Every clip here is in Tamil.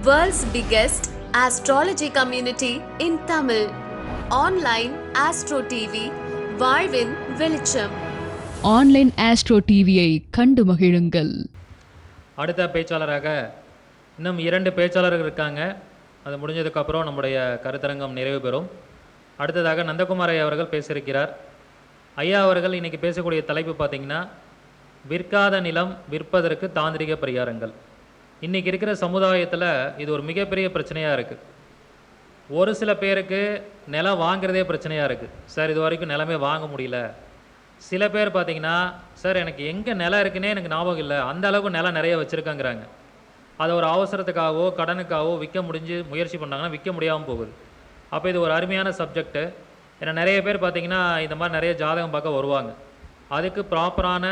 World's biggest astrology community in Tamil. Online Astro TV, வாழ்வின் வெளிச்சம் ஆன்லைன் ஆஸ்ட்ரோ டிவியை கண்டு மகிழுங்கள். அடுத்த பேச்சாளராக இன்னும் இரண்டு பேச்சாளர்கள் இருக்காங்க. அது முடிஞ்சதுக்கப்புறம் நம்முடைய கருத்தரங்கம் நிறைவு பெறும். அடுத்ததாக நந்தகுமார் ஐயா அவர்கள் பேச இருக்கிறார் ஐயா அவர்கள் இன்னைக்கு பேசக்கூடிய தலைப்பு பார்த்தீங்கன்னா விற்காத நிலம் விற்பதற்கு தாந்திரிக பரிகாரங்கள். இன்றைக்கி இருக்கிற சமுதாயத்தில் இது ஒரு மிகப்பெரிய பிரச்சனையாக இருக்குது ஒரு சில பேருக்கு நிலம் வாங்குறதே பிரச்சனையாக இருக்குது சார் இது வரைக்கும் நிலமே வாங்க முடியல. சில பேர் பார்த்தீங்கன்னா சார் எனக்கு எங்கே நிலம் இருக்குன்னே எனக்கு ஞாபகம் இல்லை. அந்த அளவுக்கு நிலம் நிறைய வச்சுருக்கங்கிறாங்க. அதை ஒரு அவசரத்துக்காகவோ கடனுக்காகவோ விற்க முடிஞ்சு முயற்சி பண்ணாங்கன்னா விற்க முடியாமல் போகுது. அப்போ இது ஒரு அருமையான சப்ஜெக்ட்டு ஏன்னா நிறைய பேர் பார்த்தீங்கன்னா இந்த மாதிரி நிறைய ஜாதகம் பார்க்க வருவாங்க. அதுக்கு ப்ராப்பரான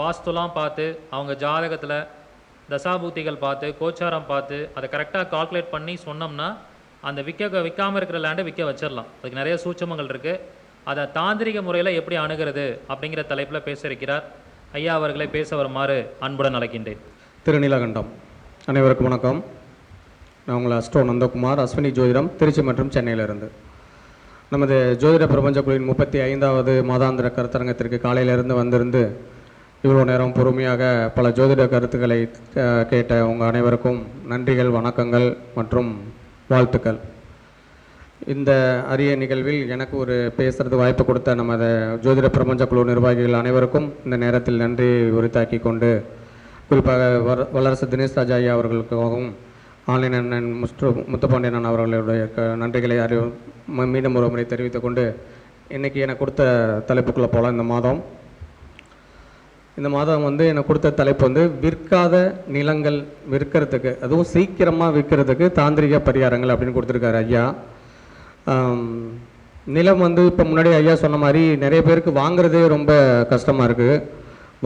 வாஸ்துலாம் பார்த்து அவங்க ஜாதகத்தில் தசாபூத்திகள் பார்த்து கோச்சாரம் பார்த்து அதை கரெக்டாக கால்குலேட் பண்ணி சொன்னோம்னா அந்த விற்க விற்காமல் இருக்கிற லேண்டை விற்க வச்சிடலாம். அதுக்கு நிறைய சூட்சமங்கள் இருக்குது அதை தாந்திரிக முறையில் எப்படி அணுகிறது அப்படிங்கிற தலைப்பில் பேச இருக்கிறார். ஐயா அவர்களை பேச வருமாறு அன்புடன் அழைக்கின்றேன். திருநீலகண்டம். அனைவருக்கும் வணக்கம். நான் உங்களை அஸ்டோ நந்தகுமார் அஸ்வினி ஜோதிடம் திருச்சி மற்றும் சென்னையிலிருந்து. நமது ஜோதிட பிரபஞ்ச குழுவின் முப்பத்தி ஐந்தாவது மாதாந்திர கருத்தரங்கத்திற்கு காலையிலிருந்து வந்திருந்து இவ்வளோ நேரம் பொறுமையாக பல ஜோதிட கருத்துக்களை கேட்ட உங்கள் அனைவருக்கும் நன்றிகள் வணக்கங்கள் மற்றும் வாழ்த்துக்கள். இந்த அரிய நிகழ்வில் எனக்கு ஒரு பேசுறது வாய்ப்பு கொடுத்த நமது ஜோதிட பிரபஞ்ச குழு நிர்வாகிகள் அனைவருக்கும் இந்த நேரத்தில் நன்றி உரித்தாக்கி கொண்டு குறிப்பாக வர வல்லரசு தினேஷ் ராஜா ஐயா அவர்களுக்காகவும் ஆன்லைன் அண்ணன் முஸ்டு முத்துப்பாண்டியன் அவர்களுடைய க- நன்றிகளை அறி மீண்டும் ஒரு முறை தெரிவித்துக் கொண்டு எனக்கு கொடுத்த தலைப்புக்குள்ளே போகலாம் இந்த மாதம் இந்த மாதம் வந்து எனக்கு கொடுத்த தலைப்பு வந்து விற்காத நிலங்கள் விற்கிறதுக்கு அதுவும் சீக்கிரமாக விற்கிறதுக்கு தாந்திரிக பரிகாரங்கள் அப்படின்னு கொடுத்துருக்காரு ஐயா. நிலம் வந்து இப்போ முன்னாடி ஐயா சொன்ன மாதிரி நிறைய பேருக்கு வாங்குறதே ரொம்ப கஷ்டமாக இருக்குது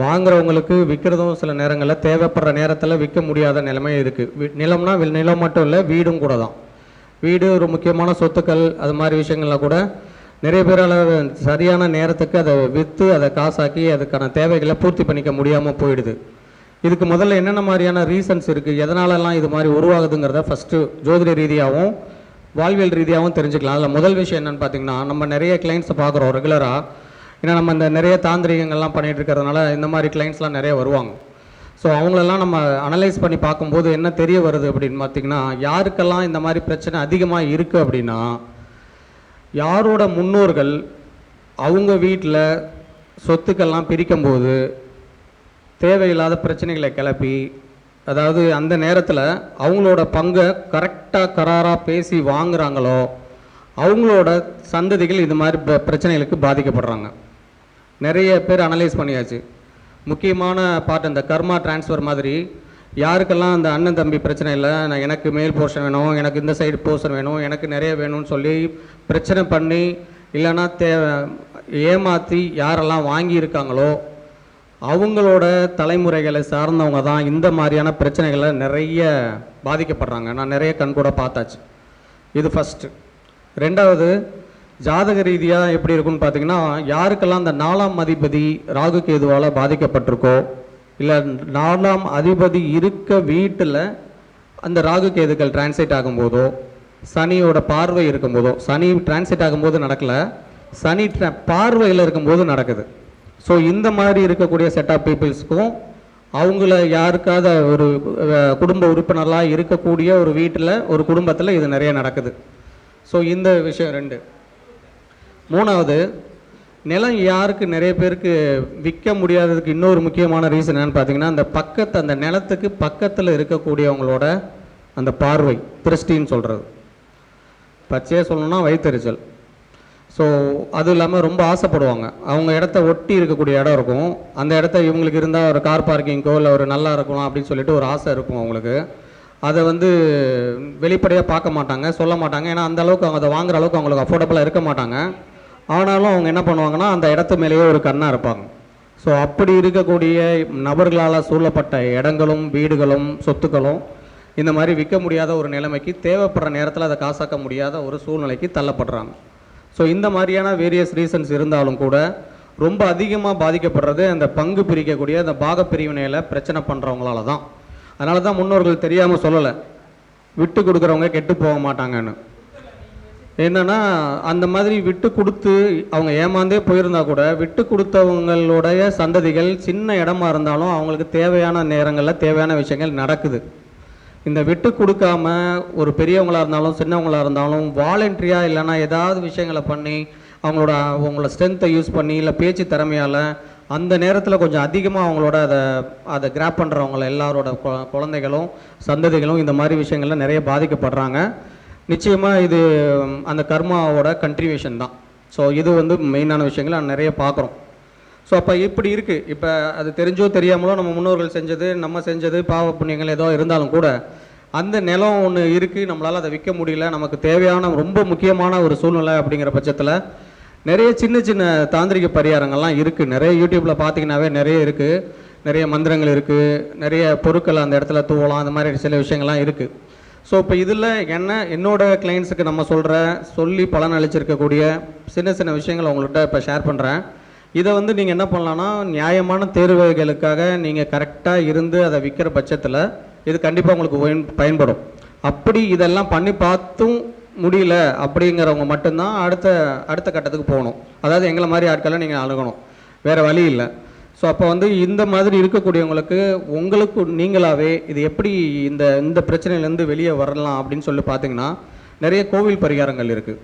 வாங்குறவங்களுக்கு விற்கிறதும் சில நேரங்களில் தேவைப்படுற நேரத்தில் விற்க முடியாத நிலைமை இருக்குது நிலம்னா நிலம் மட்டும் இல்லை வீடும் கூட தான். வீடு ஒரு முக்கியமான சொத்துக்கள் அது மாதிரி விஷயங்கள்லாம் கூட நிறைய பேரால் சரியான நேரத்துக்கு அதை விற்று அதை காசாக்கி அதுக்கான தேவைகளை பூர்த்தி பண்ணிக்க முடியாமல் போயிடுது. இதுக்கு முதல்ல என்னென்ன மாதிரியான ரீசன்ஸ் இருக்குது எதனாலலாம் இது மாதிரி உருவாகுதுங்கிறத ஃபஸ்ட்டு ஜோதிட ரீதியாகவும் வாழ்வியல் ரீதியாகவும் தெரிஞ்சுக்கலாம். அதில் முதல் விஷயம் என்னன்னு பார்த்தீங்கன்னா நம்ம நிறைய கிளைண்ட்ஸை பார்க்குறோம் ரெகுலராக ஏன்னா நம்ம இந்த நிறைய தாந்திரிகங்கள்லாம் பண்ணிகிட்டு இருக்கிறதுனால இந்த மாதிரி கிளைண்ட்ஸ்லாம் நிறைய வருவாங்க. ஸோ அவங்களெல்லாம் நம்ம அனலைஸ் பண்ணி பார்க்கும்போது என்ன தெரிய வருது அப்படின்னு பார்த்தீங்கன்னா யாருக்கெல்லாம் இந்த மாதிரி பிரச்சனை அதிகமாக இருக்குது அப்படின்னா யாரோட முன்னோர்கள் அவங்க வீட்டில் சொத்துக்கள்லாம் பிரிக்கும்போது தேவையில்லாத பிரச்சனைகளை கிளப்பி அதாவது அந்த நேரத்தில் அவங்களோட பங்கை கரெக்டாக கராராக பேசி வாங்குறாங்களோ அவங்களோட சந்ததிகள் இது மாதிரி ப- பிரச்சனைகளுக்கு பாதிக்கப்படுறாங்க. நிறைய பேர் அனலைஸ் பண்ணியாச்சு. முக்கியமான பார்ட் இந்த கர்மா டிரான்ஸ்ஃபர் மாதிரி யாருக்கெல்லாம் அந்த அண்ணன் தம்பி பிரச்சனை இல்லை நான் எனக்கு மேல் போர்ஷன் வேணும் எனக்கு இந்த சைடு போர்ஷன் வேணும் எனக்கு நிறைய வேணும்னு சொல்லி பிரச்சனை பண்ணி இல்லைன்னா தே ஏமாற்றி யாரெல்லாம் வாங்கியிருக்காங்களோ அவங்களோட தலைமுறைகளை சார்ந்தவங்க தான் இந்த மாதிரியான பிரச்சனைகளை நிறைய பாதிக்கப்படுறாங்க. நான் நிறைய கண்கூட பார்த்தாச்சு. இது ஃபஸ்ட்டு ரெண்டாவது ஜாதக ரீதியாக எப்படி இருக்குன்னு பார்த்தீங்கன்னா யாருக்கெல்லாம் அந்த நாலாம் அதிபதி ராகு கேதுவால் பாதிக்கப்பட்டிருக்கோ இல்லை நாலாம் அதிபதி இருக்க வீட்டில் அந்த ராகு கேதுக்கள் டிரான்ஸ்லேட் ஆகும்போதோ சனியோட பார்வை இருக்கும்போதோ சனி டிரான்ஸ்லேட் ஆகும்போது நடக்கல சனி tra- பார்வையில் இருக்கும்போது நடக்குது. ஸோ இந்த மாதிரி இருக்கக்கூடிய செட் ஆஃப் பீப்புள்ஸ்க்கும் அவங்கள யாருக்காவது ஒரு குடும்ப உறுப்பினர்களாக இருக்கக்கூடிய ஒரு வீட்டில் ஒரு குடும்பத்தில் இது நிறைய நடக்குது. ஸோ இந்த விஷயம் ரெண்டு. மூணாவது நிலம் யாருக்கு நிறைய பேருக்கு விற்க முடியாததுக்கு இன்னொரு முக்கியமான ரீசன் என்னன்னு பார்த்தீங்கன்னா அந்த பக்கத்து அந்த நிலத்துக்கு பக்கத்தில் இருக்கக்கூடியவங்களோட அந்த பார்வை திருஷ்டின்னு சொல்கிறது பச்சையே சொல்லணும்னா வயிற்றுச்சல். ஸோ அது இல்லாமல் ரொம்ப ஆசைப்படுவாங்க. அவங்க இடத்த ஒட்டி இருக்கக்கூடிய இடம் இருக்கும். அந்த இடத்த இவங்களுக்கு இருந்தால் ஒரு கார் பார்க்கிங்கோ இல்லை ஒரு நல்லா இருக்கணும் அப்படின்னு சொல்லிட்டு ஒரு ஆசை இருக்கும் அவங்களுக்கு. அதை வந்து வெளிப்படையாக பார்க்க மாட்டாங்க சொல்ல மாட்டாங்க. ஏன்னா அந்த அளவுக்கு அவங்க அதை வாங்குற அளவுக்கு அவங்களுக்கு அஃபோர்டபுளாக இருக்க மாட்டாங்க. ஆனாலும் அவங்க என்ன பண்ணுவாங்கன்னா அந்த இடத்து மேலேயே ஒரு கண்ணாக இருப்பாங்க. ஸோ அப்படி இருக்கக்கூடிய நபர்களால் சூழப்பட்ட இடங்களும் வீடுகளும் சொத்துக்களும் இந்த மாதிரி விற்க முடியாத ஒரு நிலைமைக்கு தேவைப்படுற நேரத்தில் அதை காசாக்க முடியாத ஒரு சூழ்நிலைக்கு தள்ளப்படுறாங்க. ஸோ இந்த மாதிரியான வேரியஸ் ரீசன்ஸ் இருந்தாலும் கூட ரொம்ப அதிகமாக பாதிக்கப்படுறது அந்த பங்கு பிரிக்கக்கூடிய அந்த பாக பிரிவினையில் பிரச்சனை பண்ணுறவங்களால தான். அதனால தான் முன்னோர்கள் தெரியாமல் சொல்லலை. விட்டு கொடுக்குறவங்க கெட்டு போக மாட்டாங்கன்னு. என்னென்னா அந்த மாதிரி விட்டு கொடுத்து அவங்க ஏமாந்தே போயிருந்தா கூட விட்டு கொடுத்தவங்களுடைய சந்ததிகள் சின்ன இடமா இருந்தாலும் அவங்களுக்கு தேவையான நேரங்களில் தேவையான விஷயங்கள் நடக்குது. இந்த விட்டு கொடுக்காம ஒரு பெரியவங்களாக இருந்தாலும் சின்னவங்களாக இருந்தாலும் வாலண்டரியா இல்லைன்னா ஏதாவது விஷயங்களை பண்ணி அவங்களோட அவங்களோட ஸ்ட்ரென்த்தை யூஸ் பண்ணி இல்லை பேச்சு திறமையால் அந்த நேரத்தில் கொஞ்சம் அதிகமாக அவங்களோட அதை அதை கிராப் பண்ணுறவங்கள எல்லாரோட குழந்தைகளும் சந்ததிகளும் இந்த மாதிரி விஷயங்கள்ல நிறைய பாதிக்கப்படுறாங்க. நிச்சயமாக இது அந்த கர்மாவோட கன்ட்ரிவியூஷன் தான். ஸோ இது வந்து மெயினான விஷயங்கள் நான் நிறைய பார்க்குறோம். ஸோ அப்போ இப்படி இருக்குது இப்போ அது தெரிஞ்சோ தெரியாமலோ நம்ம முன்னோர்கள் செஞ்சது நம்ம செஞ்சது பாவ புண்ணியங்கள் ஏதோ இருந்தாலும் கூட அந்த நிலம் ஒன்று இருக்குது நம்மளால் அதை விற்க முடியல நமக்கு தேவையான ரொம்ப முக்கியமான ஒரு சூழ்நிலை அப்படிங்கிற பட்சத்தில் நிறைய சின்ன சின்ன தாந்திரிக பரிகாரங்கள்லாம் இருக்குது நிறைய யூடியூப்பில் பார்த்தீங்கன்னாவே நிறைய இருக்குது நிறைய மந்திரங்கள் இருக்குது நிறைய பொருட்கள் அந்த இடத்துல தூவலாம் அந்த மாதிரி சில விஷயங்கள்லாம் இருக்குது ஸோ இப்போ இதில் என்ன என்னோட கிளைண்ட்ஸுக்கு நம்ம சொல்கிற சொல்லி பலன் அளிச்சிருக்கக்கூடிய சின்ன சின்ன விஷயங்களை உங்கள்கிட்ட இப்போ ஷேர் பண்ணுறேன் இதை வந்து நீங்கள் என்ன பண்ணலான்னா நியாயமான தேர்வுகளுக்காக நீங்கள் கரெக்டாக இருந்து அதை விற்கிற பட்சத்தில் இது கண்டிப்பாக உங்களுக்கு பயன்படும். அப்படி இதெல்லாம் பண்ணி பார்த்தும் முடியல அப்படிங்கிறவங்க மட்டும்தான் அடுத்த அடுத்த கட்டத்துக்கு போகணும். அதாவது எங்களை மாதிரி ஆட்களை நீங்கள் அணுகணும். வேறு வழி இல்லை. ஸோ அப்போ வந்து இந்த மாதிரி இருக்கக்கூடியவங்களுக்கு உங்களுக்கு நீங்களாவே இது எப்படி இந்த இந்த பிரச்சனையிலேருந்து வெளியே வரலாம் அப்படின்னு சொல்லி பார்த்தீங்கன்னா நிறைய கோவில் பரிகாரங்கள் இருக்குது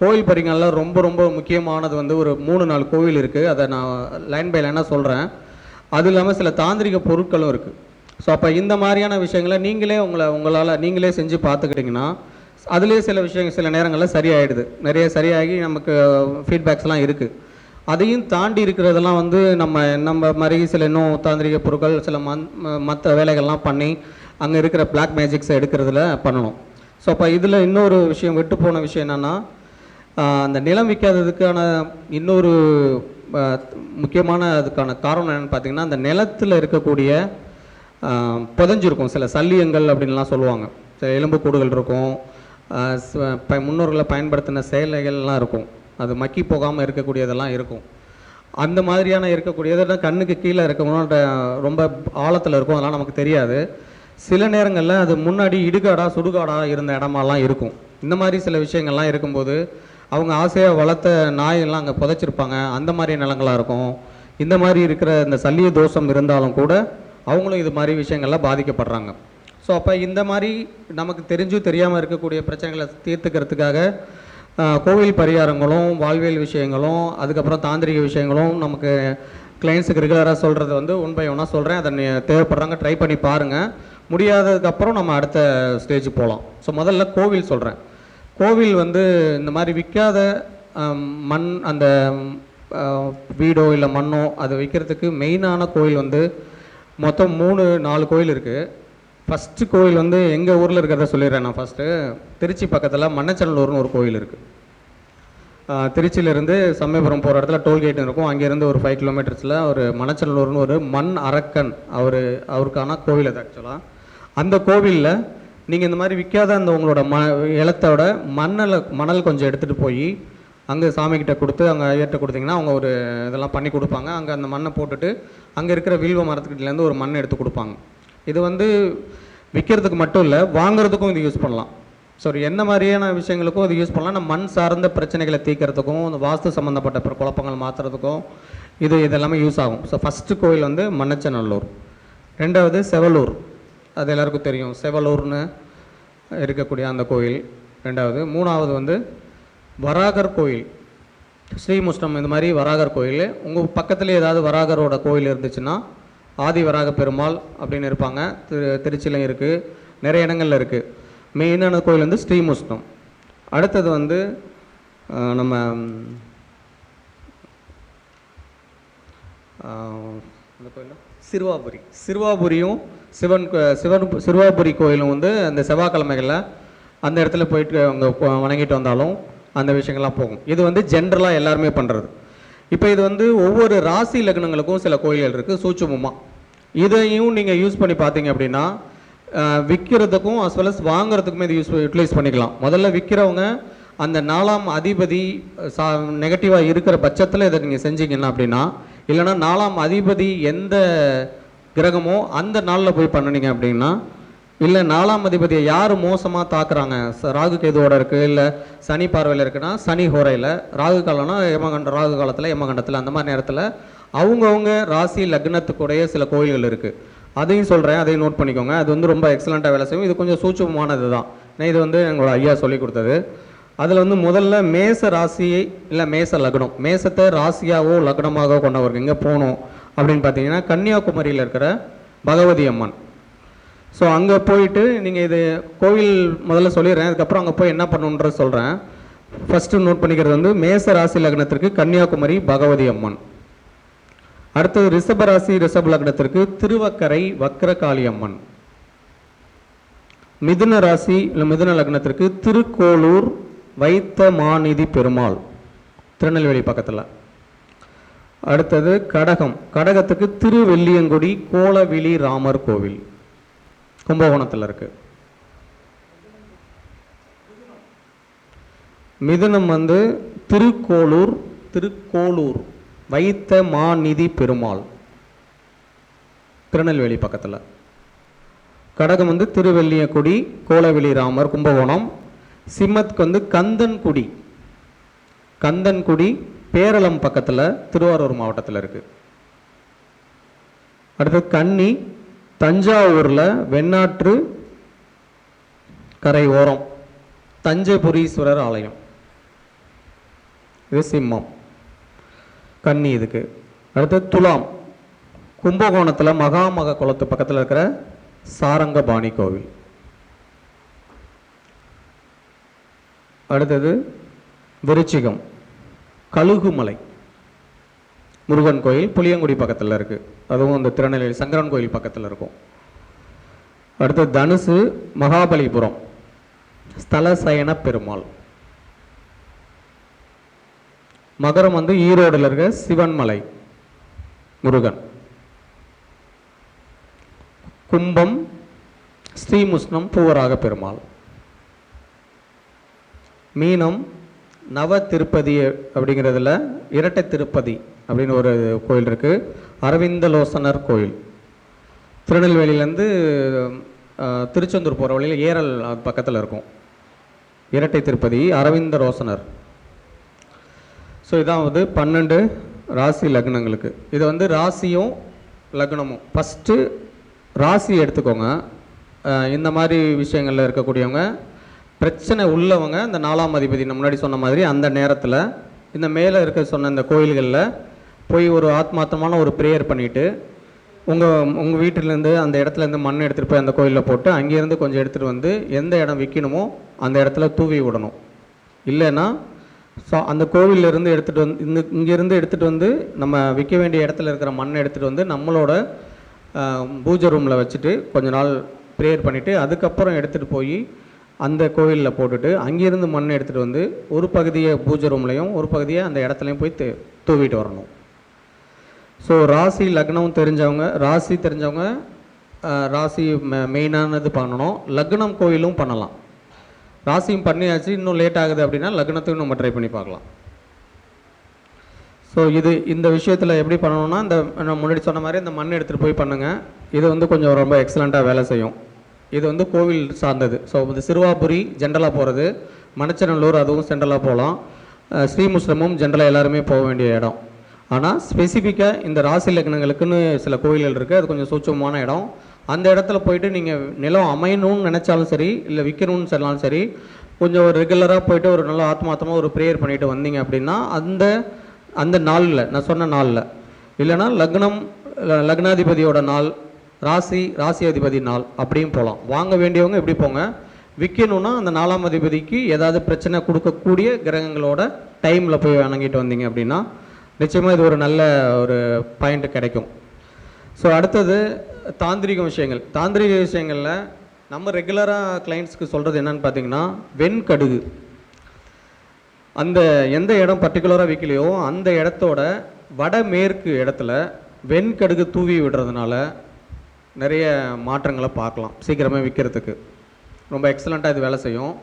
கோவில் பரிகாரம்லாம் ரொம்ப ரொம்ப முக்கியமானது வந்து ஒரு மூணு நாலு கோவில் இருக்குது அதை நான் லைன் பை லைனாக சொல்கிறேன் அது இல்லாமல் சில தாந்திரிக பொருட்களும் இருக்குது ஸோ அப்போ இந்த மாதிரியான விஷயங்களை நீங்களே உங்களை உங்களால் நீங்களே செஞ்சு பார்த்துக்கிட்டிங்கன்னா அதுலேயே சில விஷயங்கள் சில நேரங்களில் சரியாயிடுது. நிறைய சரியாகி நமக்கு ஃபீட்பேக்ஸ்லாம் இருக்குது அதையும் தாண்டி இருக்கிறதெல்லாம் வந்து நம்ம நம்ம மாதிரி சில இன்னும் தாந்திரிக பொருட்கள் சில மந் மற்ற வேலைகள்லாம் பண்ணி அங்கே இருக்கிற பிளாக் மேஜிக்ஸை எடுக்கிறதுல பண்ணணும். ஸோ அப்போ இதில் இன்னொரு விஷயம் விட்டு போன விஷயம் என்னென்னா அந்த நிலம் விற்காததுக்கான இன்னொரு முக்கியமான அதுக்கான காரணம் என்னென்னு பார்த்தீங்கன்னா அந்த நிலத்தில் இருக்கக்கூடிய புதஞ்சிருக்கும் புதைஞ்சிருக்கும். சில சல்லியங்கள் அப்படின்லாம் சொல்லுவாங்க. சில எலும்புக்கூடுகள் இருக்கும். முன்னோர்களை பயன்படுத்தின செயலைகள்லாம் இருக்கும். அது மக்கி போகாமல் இருக்கக்கூடியதெல்லாம் இருக்கும். அந்த மாதிரியான இருக்கக்கூடியதெல்லாம் கண்ணுக்கு கீழே இருக்கணும்ன்ற ரொம்ப ஆழத்தில் இருக்கும் அதெல்லாம் நமக்கு தெரியாது. சில நேரங்களில் அது முன்னாடி இடுகாடாக சுடுகாடாக இருந்த இடமாலாம் இருக்கும். இந்த மாதிரி சில விஷயங்கள்லாம் இருக்கும்போது அவங்க ஆசையாக வளர்த்த நாயெல்லாம் அங்கே புதைச்சிருப்பாங்க. அந்த மாதிரி நிலங்களாக இருக்கும். இந்த மாதிரி இருக்கிற இந்த சல்லிய தோஷம் இருந்தாலும் கூட அவங்களும் இது மாதிரி விஷயங்கள்லாம் பாதிக்கப்படுறாங்க. ஸோ அப்போ இந்த மாதிரி நமக்கு தெரிஞ்சும் தெரியாமல் இருக்கக்கூடிய பிரச்சனைகளை தீர்த்துக்கிறதுக்காக கோவில் பரிகாரங்களும் வாழ்வியல் விஷயங்களும் அதுக்கப்புறம் தாந்திரிக விஷயங்களும் நமக்கு கிளைண்ட்ஸுக்கு ரெகுலராக சொல்கிறது வந்து ஒன் பை ஒன்னாக சொல்கிறேன் அதை நீ தேவைப்படுறாங்க ட்ரை பண்ணி பாருங்கள் முடியாததுக்கப்புறம் நம்ம அடுத்த ஸ்டேஜ் போகலாம் ஸோ முதல்ல கோவில் சொல்கிறேன் கோவில் வந்து இந்த மாதிரி விற்காத மண் அந்த வீடோ இல்லை மண்ணோ அதை விற்கிறதுக்கு மெயினான கோயில் வந்து மொத்தம் மூணு நாலு கோயில் இருக்குது ஃபஸ்ட்டு கோயில் வந்து எங்கள் ஊரில் இருக்கிறத சொல்லிடுறேன் நான் ஃபஸ்ட்டு திருச்சி பக்கத்தில் மண்ணச்சநல்லூர்னு ஒரு கோயில் இருக்குது திருச்சியிலேருந்து சமயபுரம் போகிற இடத்துல டோல்கேட் இருக்கும். அங்கேருந்து ஒரு ஃபைவ் கிலோமீட்டர்ஸில் ஒரு மணச்சநல்லூர்னு ஒரு மண் அரக்கன் அவர் அவருக்கான கோவில் அது ஆக்சுவலாக அந்த கோவிலில் நீங்கள் இந்த மாதிரி விற்காத அந்த உங்களோட ம இலத்தோட மண்ணில் மணல் கொஞ்சம் எடுத்துகிட்டு போய் அங்கே சாமிக்கிட்ட கொடுத்து அங்கே ஐயர்கிட்ட கொடுத்தீங்கன்னா அவங்க ஒரு இதெல்லாம் பண்ணி கொடுப்பாங்க. அங்கே அந்த மண்ணை போட்டுட்டு அங்கே இருக்கிற வில்வ மரத்துக்கிட்டேருந்து ஒரு மண் எடுத்து கொடுப்பாங்க. இது வந்து விற்கிறதுக்கு மட்டும் இல்லை வாங்குறதுக்கும் இது யூஸ் பண்ணலாம். ஸோ என்ன மாதிரியான விஷயங்களுக்கும் இது யூஸ் பண்ணலாம். நம்ம மண் சார்ந்த பிரச்சனைகளை தீர்க்கறதுக்கும் இந்த வாஸ்து சம்மந்தப்பட்ட குழப்பங்கள் மாற்றுறதுக்கும் இது இதெல்லாமே யூஸ் ஆகும். ஸோ ஃபஸ்ட்டு கோயில் வந்து மன்னச்சநல்லூர். ரெண்டாவது செவலூர். அது எல்லாருக்கும் தெரியும். செவலூர்னு இருக்கக்கூடிய அந்த கோயில். ரெண்டாவது. மூணாவது வந்து வராகர் கோயில். ஸ்ரீமுஷ்ணம் இந்த மாதிரி வராகர் கோயில். உங்கள் பக்கத்தில் ஏதாவது வராகரோட கோயில் இருந்துச்சுன்னா ஆதி வராக பெருமாள் அப்படின்னு இருப்பாங்க. திரு திருச்சியிலும் இருக்குது நிறைய இடங்கள்ல இருக்குது மெயினான கோயில் வந்து ஸ்ரீமுஷ்ணம் அடுத்தது வந்து நம்ம அந்த கோயில் சிறுவாபுரி. சிறுவாபுரியும் சிவன் சிவன் சிறுவாபுரி கோயிலும் வந்து அந்த செவ்வாய்க்கிழமைகளில் அந்த இடத்துல போயிட்டு அவங்க வணங்கிட்டு வந்தாலும் அந்த விஷயங்கள்லாம் போகும். இது வந்து ஜென்ரலாக எல்லாருமே பண்ணுறது இப்போ இது வந்து ஒவ்வொரு ராசி லக்னங்களுக்கும் சில கோயில்கள் இருக்குது சூட்சுமமாக இதையும் நீங்கள் யூஸ் பண்ணி பார்த்தீங்க அப்படின்னா விற்கிறதுக்கும் அஸ் வெல் அஸ் வாங்குறதுக்குமே இது யூஸ் யூட்டிலைஸ் பண்ணிக்கலாம். முதல்ல விற்கிறவங்க அந்த நாலாம் அதிபதி சா நெகட்டிவாக இருக்கிற பட்சத்தில் இதை நீங்கள் செஞ்சீங்கன்னா அப்படின்னா இல்லைன்னா நாலாம் அதிபதி எந்த கிரகமோ அந்த நாளில் போய் பண்ணுனீங்க அப்படின்னா இல்லை நாலாம் அதிபதியை யார் மோசமாக தாக்குறாங்க? ச- ராகு கேதுவோட இருக்குது இல்லை சனி பார்வையில் இருக்குன்னா சனி ஹோரையில். ராகு காலம்னா யமகண்ட ராகு காலத்தில் யமகண்டத்தில் அந்த மாதிரி நேரத்தில் அவங்கவுங்க ராசி லக்னத்துக்குடைய சில கோயில்கள் இருக்குது அதையும் சொல்கிறேன் அதையும் நோட் பண்ணிக்கோங்க. அது வந்து ரொம்ப எக்ஸலண்ட்டாக வேலை செய்யும். இது கொஞ்சம் சூட்சமானது தான். இது வந்து எங்களோட ஐயா சொல்லி கொடுத்தது. அதில் வந்து முதல்ல மேச ராசியை இல்லை மேச லக்னம் மேசத்தை ராசியாவோ லக்னமாகவோ கொண்டவர்கள் எங்கே போகணும் அப்படின்னு பார்த்தீங்கன்னா கன்னியாகுமரியில் இருக்கிற பகவதி அம்மன். ஸோ அங்கே போயிட்டு நீங்கள் இது கோவில் முதல்ல சொல்லிடுறேன். அதுக்கப்புறம் அங்கே போய் என்ன பண்ணணுன்றது சொல்கிறேன் ஃபஸ்ட்டு நோட் பண்ணிக்கிறது வந்து மேச ராசி லக்னத்திற்கு கன்னியாகுமரி பகவதி அம்மன். அடுத்தது ரிஷப ராசி ரிஷப லக்னத்திற்கு திருவக்கரை வக்கரகாளி அம்மன். மிதுன ராசி இல்லை மிதுன லக்னத்திற்கு திருக்கோளூர் வைத்த மாநிதி பெருமாள். திருநெல்வேலி பக்கத்தில். அடுத்தது கடகம். கடகத்துக்கு திருவெள்ளியங்குடி கோலவிழி ராமர் கோவில். கும்பகோணத்தில் இருக்கு. மிதுனம் வந்து திருக்கோளூர் திருக்கோளூர் வைத்த மாநிதி பெருமாள். திருநெல்வேலி பக்கத்தில். கடகம் வந்து திருவெள்ளியக்குடி கோலவெளி ராமர் கும்பகோணம். சிம்மத்துக்கு வந்து கந்தன்குடி. கந்தன்குடி பேரளம் பக்கத்தில் திருவாரூர் மாவட்டத்தில் இருக்கு. அடுத்து கன்னி தஞ்சாவூரில் வெண்ணாற்று கரை ஓரம் தஞ்சபுரீஸ்வரர் ஆலயம். இது சிம்மம். கன்னி இதுக்கு. அடுத்து துலாம். கும்பகோணத்தில் மகாமக குளத்து பக்கத்தில் இருக்கிற சாரங்கபாணி கோவில். அடுத்தது விருச்சிகம். கழுகுமலை. முருகன் கோயில் புளியங்குடி பக்கத்தில் இருக்கு. அதுவும் இந்த திருநெல்வேலி சங்கரன் கோயில் பக்கத்தில் இருக்கும். அடுத்து தனுசு மகாபலிபுரம். ஸ்தலசயன பெருமாள். மகரம் வந்து ஈரோடில் இருக்க சிவன்மலை முருகன். கும்பம் ஸ்ரீமுஷ்ணம் பூவராக பெருமாள். மீனம் நவ திருப்பதி அப்படிங்கிறதுல இரட்டை திருப்பதி அப்படின்னு ஒரு கோயில் இருக்குது அரவிந்தலோசனர் கோயில். திருநெல்வேலியிலேருந்து திருச்செந்தூர் போகிற வழியில் ஏரல் பக்கத்தில் இருக்கும். இரட்டை திருப்பதி அரவிந்த ரோசனர் ஸோ இதான் வந்து பன்னெண்டு ராசி லக்னங்களுக்கு. இது வந்து ராசியும் லக்னமும். ஃபஸ்ட்டு ராசி எடுத்துக்கோங்க. இந்த மாதிரி விஷயங்களில் இருக்கக்கூடியவங்க பிரச்சனை உள்ளவங்க இந்த நாலாம் அதிபதி நான் முன்னாடி சொன்ன மாதிரி அந்த நேரத்தில் இந்த மேலே இருக்க சொன்ன இந்த கோயில்களில் போய் ஒரு ஆத்மார்த்தமான ஒரு ப்ரேயர் பண்ணிவிட்டு உங்கள் உங்கள் வீட்டிலேருந்து அந்த இடத்துலேருந்து மண் எடுத்துகிட்டு போய் அந்த கோயிலில் போட்டு அங்கேருந்து கொஞ்சம் எடுத்துகிட்டு வந்து எந்த இடம் விற்கணுமோ அந்த இடத்துல தூவி விடணும். இல்லைன்னா ஸோ அந்த கோவில்ல இருந்து எடுத்துகிட்டு வந்து இந்த இங்கேருந்து எடுத்துகிட்டு வந்து நம்ம விற்க வேண்டிய இடத்துல இருக்கிற மண்ணை எடுத்துகிட்டு வந்து நம்மளோட பூஜை ரூமில் வச்சுட்டு கொஞ்ச நாள் ப்ரேயர் பண்ணிவிட்டு அதுக்கப்புறம் எடுத்துகிட்டு போய் அந்த கோவிலில் போட்டுட்டு அங்கேருந்து மண்ணை எடுத்துகிட்டு வந்து ஒரு பகுதியை பூஜை ரூம்லையும் ஒரு பகுதியை அந்த இடத்துலையும் போய் தூ- தூவிட்டு வரணும். ஸோ ராசி லக்னம் தெரிஞ்சவங்க ராசி தெரிஞ்சவங்க ராசி மெ- மெயினானது பண்ணணும். லக்னம் கோயிலும் பண்ணலாம். ராசியும் பண்ணியாச்சு இன்னும் லேட் ஆகுது அப்படின்னா லக்னத்தையும் நம்ம ட்ரை பண்ணி பார்க்கலாம். ஸோ இது இந்த விஷயத்தில் எப்படி பண்ணணும்னா இந்த முன்னாடி சொன்ன மாதிரி இந்த மண் எடுத்துகிட்டு போய் பண்ணுங்கள் இது வந்து கொஞ்சம் ரொம்ப எக்ஸலண்ட்டாக வேலை செய்யும். இது வந்து கோவில் சார்ந்தது. ஸோ இந்த சிறுவாபுரி ஜென்ரலாக போகிறது மணச்சநல்லூர் அதுவும் சென்ட்ரலாக போகலாம் ஸ்ரீமுஸ்லமும் ஜென்ரலாக எல்லாருமே போக வேண்டிய இடம். ஆனால் ஸ்பெசிஃபிக்காக இந்த ராசி லக்னங்களுக்குன்னு சில கோவில்கள் இருக்குது அது கொஞ்சம் சூட்சமான இடம். அந்த இடத்துல போயிட்டு நீங்கள் நிலம் அமையணும்னு நினச்சாலும் சரி இல்லை விற்கணும்னு சொன்னாலும் சரி கொஞ்சம் ஒரு ரெகுலராக போயிட்டு ஒரு நல்ல ஆத்மார்த்தமாக ஒரு ப்ரேயர் பண்ணிட்டு வந்தீங்க அப்படின்னா அந்த அந்த நாளில் நான் சொன்ன நாளில் இல்லைன்னா லக்னம் லக்னாதிபதியோட நாள் ராசி ராசி அதிபதி நாள் அப்படியும் போகலாம் வாங்க வேண்டியவங்க எப்படி போங்க. விற்கணும்னா அந்த நாலாம் அதிபதிக்கு ஏதாவது பிரச்சனை கொடுக்கக்கூடிய கிரகங்களோட டைமில் போய் வணங்கிட்டு வந்தீங்க அப்படின்னா நிச்சயமாக இது ஒரு நல்ல ஒரு பாயிண்ட் கிடைக்கும். ஸோ அடுத்தது தாந்திரிக விஷயங்கள். தாந்திரிக விஷயங்களில் நம்ம ரெகுலராக கிளைண்ட்ஸ்க்கு சொல்கிறது என்னன்னு பார்த்தீங்கன்னா வெண்கடுகு. அந்த எந்த இடம் பர்டிகுலராக விற்கலையோ அந்த இடத்தோட வடமேற்கு இடத்துல வெண்கடுகு தூவி விடுறதுனால நிறைய மாற்றங்களை பார்க்கலாம். சீக்கிரமே விற்கிறதுக்கு ரொம்ப எக்ஸலண்ட்டாக இது வேலை செய்யும்.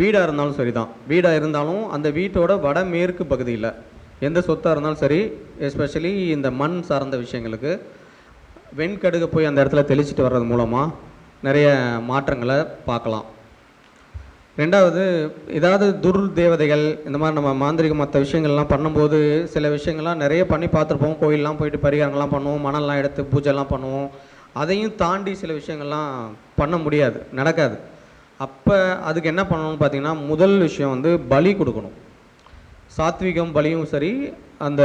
வீடாக இருந்தாலும் சரி தான் வீடாக இருந்தாலும் அந்த வீட்டோட வடமேற்கு பகுதியில் எந்த சொத்தாக இருந்தாலும் சரி எஸ்பெஷலி இந்த மண் சார்ந்த விஷயங்களுக்கு வெண்கடுகு போய் அந்த இடத்துல தெளிச்சிட்டு வர்றது மூலமாக நிறைய மாற்றங்களை பார்க்கலாம். ரெண்டாவது ஏதாவது துர் தேவதைகள் இந்த மாதிரி நம்ம மாந்திரிக மற்ற விஷயங்கள்லாம் பண்ணும்போது சில விஷயங்கள்லாம் நிறைய பண்ணி பார்த்துருப்போம். கோயிலெலாம் போயிட்டு பரிகாரங்கள்லாம் பண்ணுவோம் மணல்லாம் எடுத்து பூஜைலாம் பண்ணுவோம். அதையும் தாண்டி சில விஷயங்கள்லாம் பண்ண முடியாது நடக்காது. அப்போ அதுக்கு என்ன பண்ணணும்னு பார்த்தீங்கன்னா முதல் விஷயம் வந்து பலி கொடுக்கணும். சாத்விகம் பலியும் சரி அந்த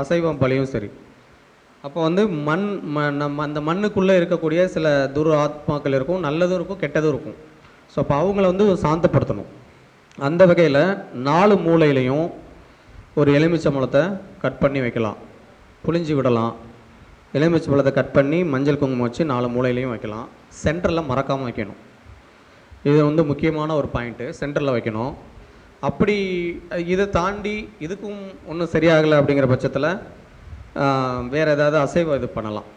அசைவம் பலியும் சரி. அப்போ வந்து மண் ம நம்ம அந்த மண்ணுக்குள்ளே இருக்கக்கூடிய சில துர் ஆத்மாக்கள் இருக்கும் நல்லதும் இருக்கும் கெட்டதும் இருக்கும். ஸோ அப்போ அவங்கள வந்து சாந்தப்படுத்தணும். அந்த வகையில் நாலு மூலையிலையும் ஒரு எலுமிச்சம்பழத்தை கட் பண்ணி வைக்கலாம். புளிஞ்சு விடலாம். எலுமிச்சம்பழத்தை கட் பண்ணி மஞ்சள் குங்குமம் வச்சு நாலு மூலையிலையும் வைக்கலாம். சென்டரில் மறக்காமல் வைக்கணும். இது வந்து முக்கியமான ஒரு பாயிண்ட்டு சென்டரில் வைக்கணும். அப்படி இதை தாண்டி இதுக்கும் ஒன்றும் சரியாகலை அப்படிங்கிற பட்சத்தில் வேறு ஏதாவது அசைவம் இது பண்ணலாம்.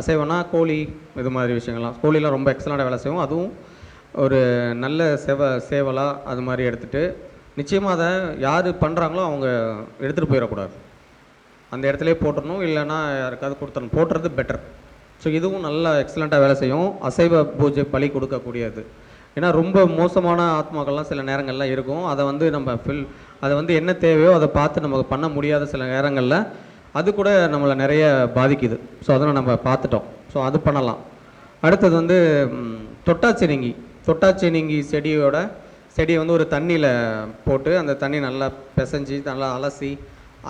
அசைவம்னா கோழி இது மாதிரி விஷயங்கள்லாம். கோழிலாம் ரொம்ப எக்ஸலண்ட்டாக வேலை செய்வோம் அதுவும் ஒரு நல்ல சேவ சேவலாக அது மாதிரி எடுத்துகிட்டு நிச்சயமாக அதை யார் பண்ணுறாங்களோ அவங்க எடுத்துகிட்டு போயிடக்கூடாது. அந்த இடத்துலயே போட்டுடணும் இல்லைன்னா யாருக்காவது கொடுத்துடணும். போட்டுறது பெட்டர் ஸோ இதுவும் நல்லா எக்ஸலண்ட்டாக வேலை செய்யும். அசைவ பூஜை பலி கொடுக்கக்கூடியது. ஏன்னா ரொம்ப மோசமான ஆத்மாக்கள்லாம் சில நேரங்கள்லாம் இருக்கும். அதை வந்து நம்ம ஃபில் அதை வந்து என்ன தேவையோ அதை பார்த்து நமக்கு பண்ண முடியாத சில நேரங்களில் அது கூட நம்மளை நிறைய பாதிக்குது. ஸோ அதெல்லாம் நம்ம பார்த்துட்டோம். ஸோ அது பண்ணலாம். அடுத்தது வந்து ம், தொட்டாச்சினிங்கி தொட்டாச்சினிங்கி செடியோட செடியை வந்து ஒரு தண்ணியில் போட்டு அந்த தண்ணி நல்லா பிசைஞ்சு நல்லா அலசி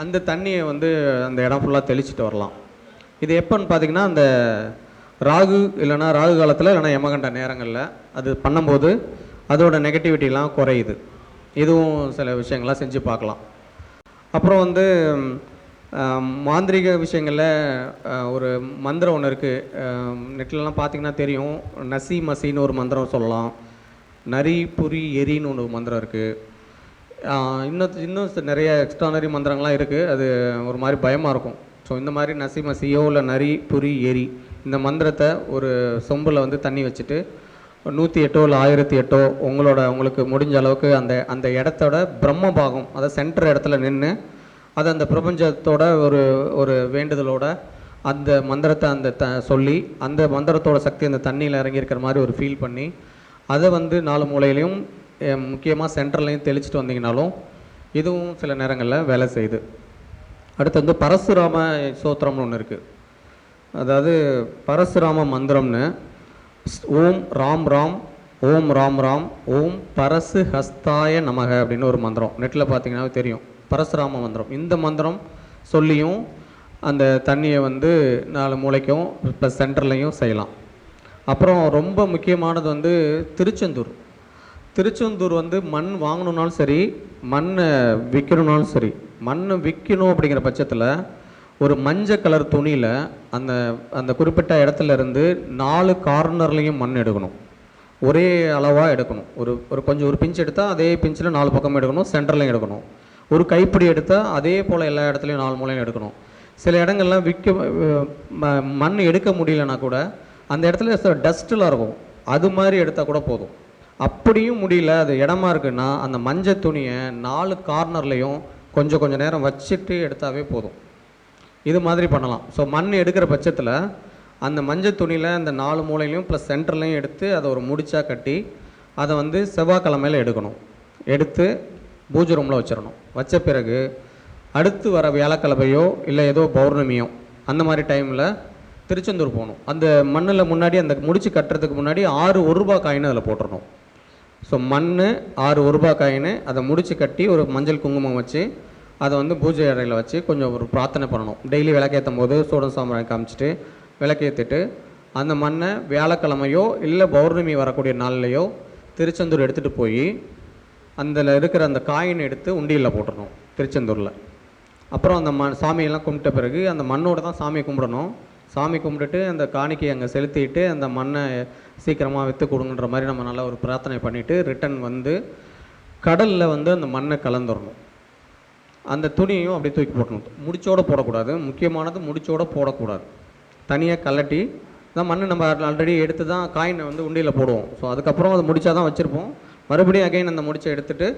அந்த தண்ணியை வந்து அந்த இடம் ஃபுல்லாக தெளிச்சிட்டு வரலாம். இது எப்போன்னு பார்த்தீங்கன்னா அந்த ராகு இல்லைன்னா ராகு காலத்தில் இல்லைன்னா யமகண்ட நேரங்களில் அது பண்ணும்போது அதோட நெகட்டிவிட்டிலாம் குறையுது. இதுவும் சில விஷயங்கள்லாம் செஞ்சு பார்க்கலாம். அப்புறம் வந்து மாந்திரிக மாந்திரீக விஷயங்களில் ஒரு மந்திரம் ஒன்று இருக்குது நெட்லலாம் பார்த்தீங்கன்னா தெரியும். நசி மசின்னு ஒரு மந்திரம் சொல்லலாம். நரி புரி எரின்னு ஒன்று மந்திரம் இருக்குது இன்னும் இன்னும் நிறைய எக்ஸ்ட்ரானரி மந்திரங்கள்லாம் இருக்குது அது ஒரு மாதிரி பயமாக இருக்கும். ஸோ இந்த மாதிரி நசி மசியோ இல்லை நரி புரி எரி இந்த மந்திரத்தை ஒரு சொம்பில் வந்து தண்ணி வச்சுட்டு நூற்றி எட்டோ இல்லை ஆயிரத்தி எட்டோ உங்களோட உங்களுக்கு முடிஞ்ச அளவுக்கு அந்த அந்த இடத்தோட பிரம்ம பாகம் அதை சென்டர் இடத்துல நின்று அது அந்த பிரபஞ்சத்தோட ஒரு ஒரு வேண்டுதலோட அந்த மந்திரத்தை அந்த த சொல்லி அந்த மந்திரத்தோட சக்தி அந்த தண்ணியில் இறங்கியிருக்கிற மாதிரி ஒரு ஃபீல் பண்ணி அதை வந்து நாலு மூலையிலையும் முக்கியமாக சென்ட்ரல்லையும் தெளிச்சிட்டு வந்தீங்கனாலும் இதுவும் சில நேரங்களில் வேலை செய்யுது. அடுத்து வந்து பரசுராம சோத்திரம்னு ஒன்று இருக்குது அதாவது பரசுராம மந்திரம்னு ஸ்- ஓம் ராம் ராம் ஓம் ராம் ராம் ஓம் பரசு ஹஸ்தாய நமக அப்படின்னு ஒரு மந்திரம். நெட்டில் பார்த்தீங்கன்னா தெரியும். பரசுராம மந்திரம். இந்த மந்திரம் சொல்லியும் அந்த தண்ணியை வந்து நாலு மூளைக்கும் ப்ளஸ் சென்டர்லையும் செய்யலாம். அப்புறம் ரொம்ப முக்கியமானது வந்து திருச்செந்தூர். திருச்செந்தூர் வந்து மண் வாங்கணுன்னாலும் சரி மண்ணை விற்கணுன்னாலும் சரி மண் விற்கணும் அப்படிங்கிற பட்சத்தில் ஒரு மஞ்சள் கலர் துணியில் அந்த அந்த குறிப்பிட்ட இடத்துல இருந்து நாலு கார்னர்லேயும் மண் எடுக்கணும். ஒரே அளவாக எடுக்கணும். ஒரு ஒரு கொஞ்சம் ஒரு பிஞ்ச் எடுத்தால் அதே பிஞ்சில் நாலு பக்கம் எடுக்கணும் சென்டர்லையும் எடுக்கணும். ஒரு கைப்பிடி எடுத்தால் அதே போல் எல்லா இடத்துலையும் நாலு மூலையும் எடுக்கணும். சில இடங்கள்லாம் விற்க ம- மண் எடுக்க முடியலனா கூட அந்த இடத்துல டஸ்ட்டில் இருக்கும். அது மாதிரி எடுத்தால் கூட போதும். அப்படியும் முடியல. அது இடமா இருக்குன்னா அந்த மஞ்சள் துணியை நாலு கார்னர்லேயும் கொஞ்சம் கொஞ்சம் நேரம் வச்சுட்டு எடுத்தாவே போதும். இது மாதிரி பண்ணலாம். ஸோ மண் எடுக்கிற பட்சத்தில் அந்த மஞ்சள் துணியில் அந்த நாலு மூலையிலையும் ப்ளஸ் சென்டர்லையும் எடுத்து அதை ஒரு முடிச்சா கட்டி அதை வந்து செவ்வாய்க்கிழமையில எடுக்கணும். எடுத்து பூஜை ரூமில் வச்சிடணும். வச்ச பிறகு அடுத்து வர வியாழக்கிழமையோ இல்லை ஏதோ பௌர்ணமியோ அந்த மாதிரி டைமில் திருச்செந்தூர் போகணும். அந்த மண்ணில் முன்னாடி அந்த முடிச்சு கட்டுறதுக்கு முன்னாடி ஆறு ஒரு ரூபா காயின் அதில் போட்டுடணும் ஸோ மண் ஆறு ஒரு ரூபாய் காயின் அதை முடிச்சு கட்டி ஒரு மஞ்சள் குங்குமம் வச்சு அதை வந்து பூஜை அறையில் வச்சு கொஞ்சம் ஒரு பிரார்த்தனை பண்ணணும். டெய்லி விளக்கேற்றும் போது சூடம் சாம்பிராணி காமிச்சிட்டு விளக்கேற்றிட்டு அந்த மண்ணை வியாழக்கிழமையோ இல்லை பௌர்ணமி வரக்கூடிய நாள்லையோ திருச்செந்தூர் எடுத்துகிட்டு போய் அதில் இருக்கிற அந்த காயின் எடுத்து உண்டியலில் போட்டுடணும் திருச்செந்தூரில். அப்புறம் அந்த மண் சாமியெல்லாம் கும்பிட்ட பிறகு அந்த மண்ணோடு தான் சாமியை கும்பிடணும். சாமி கும்பிட்டுட்டு அந்த காணிக்கை அங்கே செலுத்திட்டு அந்த மண்ணை சீக்கிரமாக விற்று கொடுங்கன்ற மாதிரி நம்ம நல்லா ஒரு பிரார்த்தனை பண்ணிவிட்டு ரிட்டன் வந்து கடலில் வந்து அந்த மண்ணை கலந்துடணும் அந்த துணியையும் அப்படியே தூக்கி போட்டணும் முடிச்சோடு போடக்கூடாது. முக்கியமானது முடிச்சோடு போடக்கூடாது. தனியாக கலட்டி தான் மண் நம்ம ஆல்ரெடி எடுத்து தான் காயினை வந்து உண்டியில் போடுவோம். ஸோ அதுக்கப்புறம் அதை முடிச்சா தான் வச்சுருப்போம். மறுபடியும் அகைன் அந்த முடிச்சை எடுத்துகிட்டு